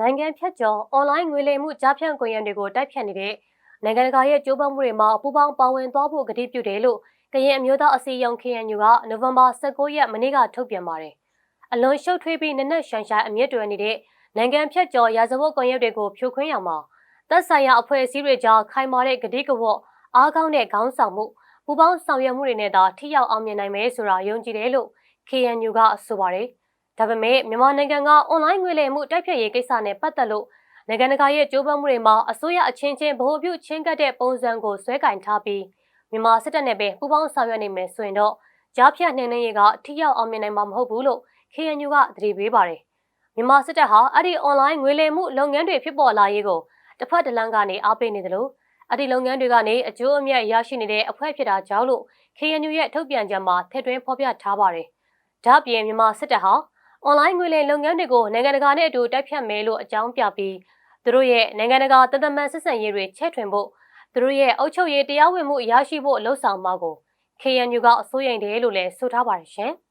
နိုင်ငံဖြတ်ကျော်အွန်လိုင်းငွေလိမ်မှုကြားဖြန့်ကွန်ရက်တွေကိုတိုက်ဖြတ်နေတဲ့နိုင်ငံတကာရဲ့ကြိုးပမ်းမှုတွေမှာပူးပေါင်းပါဝင်သွားဖို့ကတိပြုတယ်လို့ကရင်အမျိုးသားအစည်းအရုံး KNU ကနိုဝင်ဘာ16ရက်မနေ့ကထုတ်ပြန်ပါတယ်။အလွန်ရှုပ်ထွေးပြီးနက်နက်ရှိုင်ရှိုင်အမြင့်တွယ်နေတဲ့နိုင်ငံဖြတ်ကျော်ရာဇဝတ်ကွန်ရက်တွေကိုဖြိုခွင်းရမှာသက်ဆိုင်ရာအဖွဲ့အစည်းတွေကြားခိုင်မာတဲ့ဂတိကဝတ်အားကောင်းတဲ့ခေါင်းဆောင်မှုပူးပေါင်းဆောင်ရွက်မှုတွေနဲ့သာထိရောက်အောင်မြင်နိုင်မယ်ဆိုတာယုံကြည်တယ်လို့ KNU ကဆိုပါတယ်။ ဒါပေမဲ့မြန်မာနိုင်ငံကအွန်လိုင်းငွေလိမ်မှုတိုက်ဖျက်ရေးကိစ္စနဲ့ပတ်သက်လို့နိုင်ငံတကာရဲ့ကြိုးပမ်းမှုတွေမှာအစိုးရအချင်းချင်းဗဟိုပြုချင်းကပ်တဲ့ပုံစံကိုဆွဲကင်ထားပြီးမြန်မာစစ်တပ်နဲ့ပဲပူးပေါင်းဆောင်ရွက်နေမယ်ဆိုရင်တော့ကြားဖြတ်နှိမ်နှင်းရေးကထိရောက်အောင်မြင်နိုင်မှာမဟုတ်ဘူးလို့ KNU ကသတိပေးပါတယ်။မြန်မာစစ်တပ်ဟာအဲ့ဒီအွန်လိုင်းငွေလိမ်မှုလုပ်ငန်းတွေဖြစ်ပေါ်လာရေးကိုတစ်ဖက်တစ်လမ်းကနေအားပေးနေတယ်လို့အဲ့ဒီလုပ်ငန်းတွေကနေအကျိုးအမြတ်ရရှိနေတဲ့အဖွဲ့ဖြစ်တာကြောင့်လို့ KNU ရဲ့ထုတ်ပြန်ကြမှာထည့်သွင်းဖော်ပြထားပါတယ်။ဒါ့အပြင်မြန်မာစစ်တပ်ဟာ အွန်လိုင်းငွေလိမ်လုပ်ငန်းတွေကိုနိုင်ငံတကာနဲ့အတူတိုက်ဖြတ်မယ်လို့အကြောင်းပြပြီးသူတို့ရဲ့နိုင်ငံတကာတသမန်ဆက်ဆံရေးတွေချဲ့ထွင်ဖို့သူတို့ရဲ့အုပ်ချုပ်ရေးတရားဝင်မှုရရှိဖို့လှုံ့ဆော်မှာကို KNU ကအစိုးရိမ်တယ်လို့လည်းဆိုထားပါတယ်ရှင်။